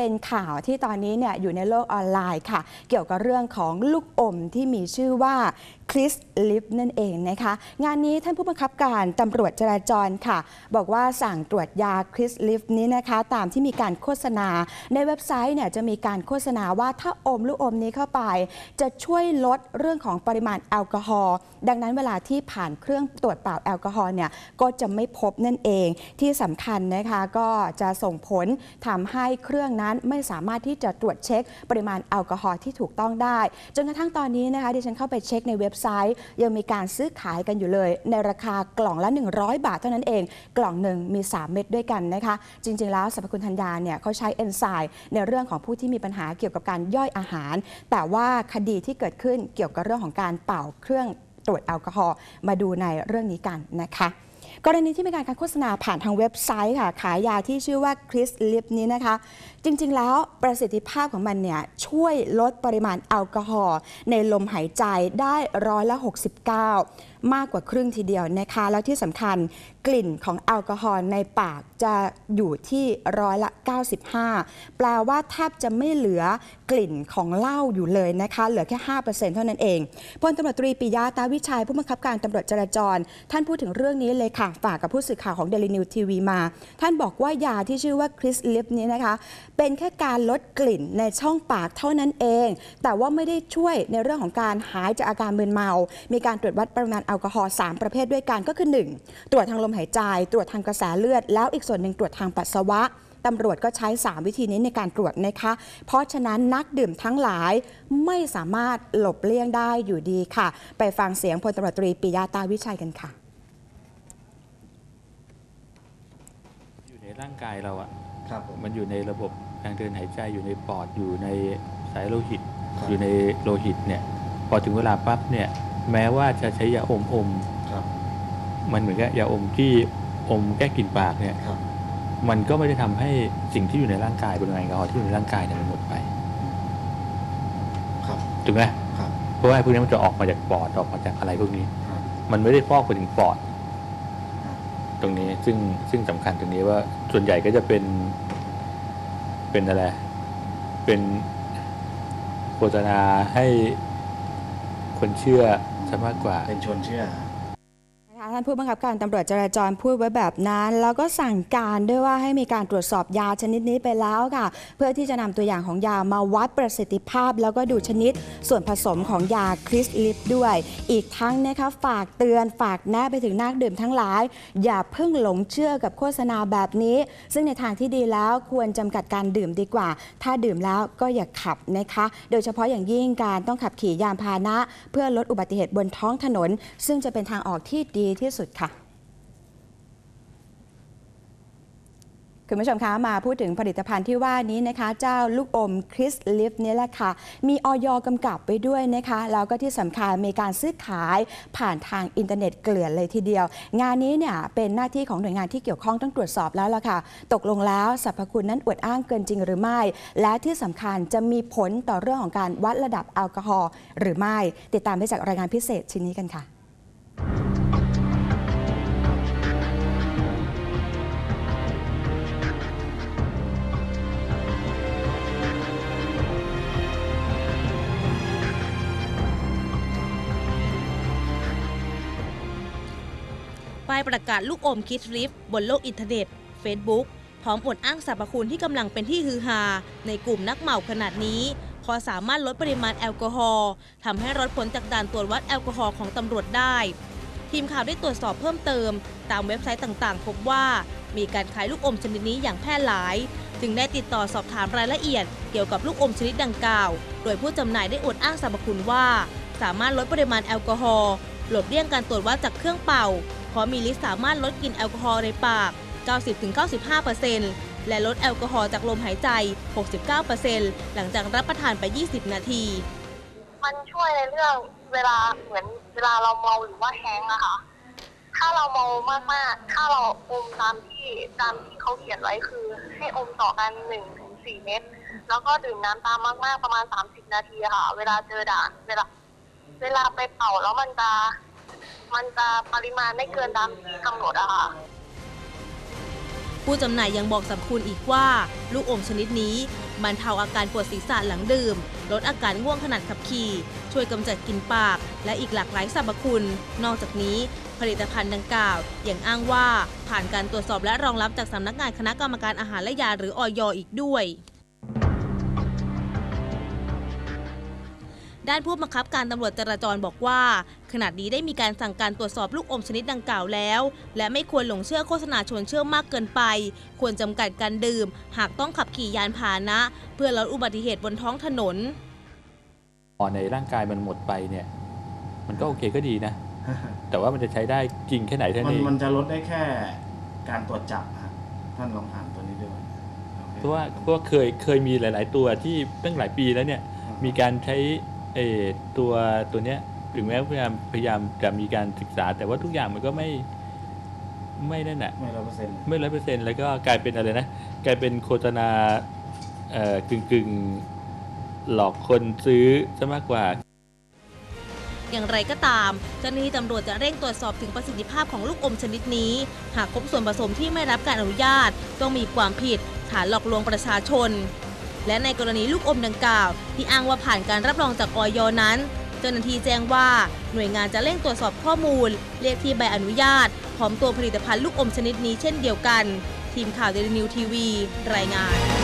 เป็นข่าวที่ตอนนี้เนี่ยอยู่ในโลกออนไลน์ค่ะ เกี่ยวกับเรื่องของลูกอมที่มีชื่อว่า คริสลิฟนั่นเองนะคะ งานนี้ท่านผู้บังคับการตำรวจจราจรค่ะ บอกว่าสั่งตรวจยาคริสลิฟนี้นะคะ ตามที่มีการโฆษณา ในเว็บไซต์เนี่ยจะมีการโฆษณาว่าถ้าอมลูกอมนี้เข้าไป จะช่วยลดเรื่องของปริมาณแอลกอฮอล์ดังนั้นเวลาที่ผ่านเครื่องตรวจเป่าแอลกอฮอล์เนี่ยก็จะไม่พบนั่นเองที่สำคัญนะคะก็จะส่งผลทำให้เครื่องนั้นไม่สามารถที่จะตรวจเช็คปริมาณแอลกอฮอล์ที่ถูกต้องได้ จนกระทั่งตอนนี้นะคะดิฉันเข้าไปเช็คในเว็บไซต์ ยังมีการซื้อขายกันอยู่เลย ในราคากล่องละ 100 บาทเท่านั้นเอง กล่องหนึ่งมี 3 เม็ดด้วยกันนะคะ จริง ๆ แล้วสรรพคุณธัญญาเนี่ยเขาใช้เอนไซม์ในเรื่องของผู้ที่มีปัญหาเกี่ยวกับการย่อยอาหาร แต่ว่าคดีที่เกิดขึ้นเกี่ยวกับเรื่องของการเป่าเครื่องตรวจแอลกอฮอล์มาดูในเรื่องนี้กันนะคะ กรณีที่มีการการโฆษณาผ่านทางเว็บไซต์ค่ะ ขายยาที่ชื่อว่าคริสลิปนี้นะคะ จริง ๆ แล้วประสิทธิภาพของมันเนี่ยช่วยลดปริมาณแอลกอฮอล์ในลมหายใจได้ร้อยละ 69 มากกว่าครึ่งทีเดียวนะคะ แล้วที่สำคัญกลิ่นของแอลกอฮอล์ในปากจะอยู่ที่ร้อยละ 95 แปลว่าแทบจะไม่เหลือกลิ่นของเหล้าอยู่เลยนะคะ เหลือแค่ 5%เท่านั้นเองพลตำรวจตรีปิยะตาวิชัยผู้บังคับการตำรวจจราจร ท่านพูดถึงเรื่องนี้เลยค่ะฝากกับผู้สื่อข่าวของเดลินิวทีวีมา ท่านบอกว่ายาที่ชื่อว่าคริสลิปนี้นะคะ เป็นแค่การลดกลิ่นในช่องปากเท่านั้นเอง แต่ว่าไม่ได้ช่วยในเรื่องของการหายจากอาการมึนเมา มีการตรวจวัดปริมาณแอลกอฮอล์3ประเภทด้วยกันก็คือ 1 ตรวจทางลมหายใจ ตรวจทางกระแสเลือด แล้วอีกส่วนหนึ่งตรวจทางปัสสาวะตำรวจก็ใช้ 3 วิธีนี้ในการตรวจนะคะ เพราะฉะนั้นนักดื่มทั้งหลายไม่สามารถหลบเลี่ยงได้อยู่ดีค่ะ ไปฟังเสียงพลตำรวจตรีปิยะตาวิชัยกันค่ะ อยู่ใน ร่างกายเราอะครับผม มันอยู่ในระบบทางเดินหายใจอยู่ในปอดอยู่ในสายโลหิต ครับ อยู่ในโลหิตเนี่ยพอถึงเวลาปั๊บเนี่ยแม้ว่าจะใช้ยาอมอมครับมันเหมือนกับยาอมที่อมแก้กลิ่นปากเนี่ยครับมันก็ไม่ได้ทำให้สิ่งที่อยู่ในร่างกายปริมาณแอลกอฮอล์ที่อยู่ในร่างกายเนี่ยมันหมดไปครับถูกไหมครับเพราะว่าพวกนี้มันจะออกมาจากปอดออกมาจากอะไรพวกนี้ ครับมันไม่ได้ฟอกไปถึงปอดครับ ตรงนี้ ซึ่งซึ่งสำคัญตรงนี้ว่าส่วนใหญ่ก็จะเป็นเป็นอะไร เป็นโฆษณาให้คนเชื่อซะมากกว่า เป็นชวนเชื่อานผู้บังคับการตำรวจจราจรพูดไว้แบบนั้น แล้วก็สั่งการด้วยว่าให้มีการตรวจสอบยาชนิดนี้ไปแล้วค่ะ เพื่อที่จะนำตัวอย่างของยามาวัดประสิทธิภาพ แล้วก็ดูชนิดส่วนผสมของยาคริสลิปด้วย อีกทั้งนะคะฝากเตือนฝากแนะไปถึงนักดื่มทั้งหลาย อย่าเพิ่งหลงเชื่อกับโฆษณาแบบนี้ ซึ่งในทางที่ดีแล้วควรจำกัดการดื่มดีกว่า ถ้าดื่มแล้วก็อย่าขับนะคะ โดยเฉพาะอย่างยิ่งการต้องขับขี่ยานพาหนะ เพื่อลดอุบัติเหตุบนท้องถนน ซึ่งจะเป็นทางออกที่ดีที่สุดค่ะคุณผู้ชมคะมาพูดถึงผลิตภัณฑ์ที่ว่านี้นะคะ เจ้าลูกอมคริสลิฟนี่แหละค่ะ มีออยกำกับไปด้วยนะคะ แล้วก็ที่สำคัญมีการซื้อขายผ่านทางอินเทอร์เน็ตเกลื่อนเลยทีเดียว งานนี้เนี่ยเป็นหน้าที่ของหน่วยงานที่เกี่ยวข้องต้องตรวจสอบแล้วล่ะค่ะ ตกลงแล้วสรรพคุณนั้นอวดอ้างเกินจริงหรือไม่ และที่สำคัญจะมีผลต่อเรื่องของการวัดระดับแอลกอฮอล์หรือไม่ ติดตามได้จากรายงานพิเศษชิ้นนี้กันค่ะ ป้ายประกาศลูกอมคิดริฟบนโลกอินเทอร์เน็ต Facebook พร้อมอวดอ้างสรรพคุณที่กำลังเป็นที่ฮือฮาในกลุ่มนักเมาขนาดนี้พอสามารถลดปริมาณแอลกอฮอล์ทำให้รอดผลจากด่านตรวจวัดแอลกอฮอล์ของตำรวจได้ ทีมข่าวได้ตรวจสอบเพิ่มเติม ตามเว็บไซต์ต่างๆ พบว่ามีการขายลูกอมชนิดนี้อย่างแพร่หลาย จึงได้ติดต่อสอบถามรายละเอียด เกี่ยวกับลูกอมชนิดดังกล่าว โดยผู้จำหน่ายได้อวดอ้างสรรพคุณว่า สามารถลดปริมาณแอลกอฮอล์หลบเลี่ยงการตรวจวัดจากเครื่องเป่า เพราะมีลิสต์สามารถลดกลิ่นแอลกอฮอล์ในปาก 90-95%และลดแอลกอฮอล์จากลมหายใจ 69%หลังจากรับประทานไป 20 นาที มันช่วยในเรื่องเวลาเหมือนเวลาเราเมาหรือว่าแฮงอะค่ะ ถ้าเราเมามากๆ ถ้าเราอมตามที่ตามที่เขาเขียนไว้คือ ให้อมต่อกันหนึ่งถึงสเม็ด แล้วก็ดื่มน้ำตามมากๆ ประมาณสามสิบนาทีค่ะ เวลาเจอด่าน เวลา เวลาไปเป่าแล้วมันจะ มันจะปริมาณไม่เกินตามกำหนดอะค่ะ ผู้จำหน่ายยังบอกสรรพคุณอีกว่า ลูกอมชนิดนี้บรรเทาอาการปวดศีรษะหลังดื่ม ลดอาการง่วงขณะขับขี่ ช่วยกำจัดกลิ่นปาก และอีกหลากหลายสรรพคุณ นอกจากนี้ผลิตภัณฑ์ดังกล่าวยังอ้างว่า ผ่านการตรวจสอบและรองรับจากสำนักงานคณะกรรมการอาหารและยาหรืออยอีกด้วย ด้านผู้บังคับการตำรวจจราจรบอกว่า ขณะนี้ได้มีการสั่งการตรวจสอบลูกอมชนิดดังกล่าวแล้ว และไม่ควรหลงเชื่อโฆษณาชวนเชื่อมากเกินไป ควรจำกัดการดื่ม หากต้องขับขี่ยานพาหนะ เพื่อลดอุบัติเหตุบนท้องถนนพอในร่างกายมันหมดไปเนี่ย มันก็โอเคก็ดีนะ แต่ว่ามันจะใช้ได้จริงแค่ไหนเท่ามันนั้นเองมันจะลดได้แค่การตรวจจับฮะท่านลองอ่านตัวนี้ด้วยเพราะว่าเพราะว่าเคยเคยมีหลาย ๆ ตัวที่ตั้งหลายปีแล้วเนี่ยมีการใช้ เออตัวตัวเนี้ยถึงแม้พยายามพยายามจะมีการศึกษา แต่ว่าทุกอย่างมันก็ไม่ไม่นั่นแหะไม่ร้อยเปอร์เซ็นต์ไม่ร้อยเปอร์เซ็นต์แล้วก็กลายเป็นอะไรนะกลายเป็นโฆษณาเอ่อกึ่งกึ่งๆหลอกคนซื้อซะมากกว่า อย่างไรก็ตามเจ้าหน้าที่ตำรวจจะเร่งตรวจสอบถึงประสิทธิภาพของลูกอมชนิดนี้ หากพบส่วนผสมที่ไม่รับการอนุญาต ต้องมีความผิดฐานหลอกลวงประชาชน และในกรณีลูกอมดังกล่าว ที่อ้างว่าผ่านการรับรองจากออยนั้น เจ้าหน้าที่แจ้งว่าหน่วยงานจะเร่งตรวจสอบข้อมูล เรียกที่ใบอนุญาตพร้อมตัวผลิตภัณฑ์ลูกอมชนิดนี้เช่นเดียวกัน ทีมข่าวเดลินิวทีวี รายงาน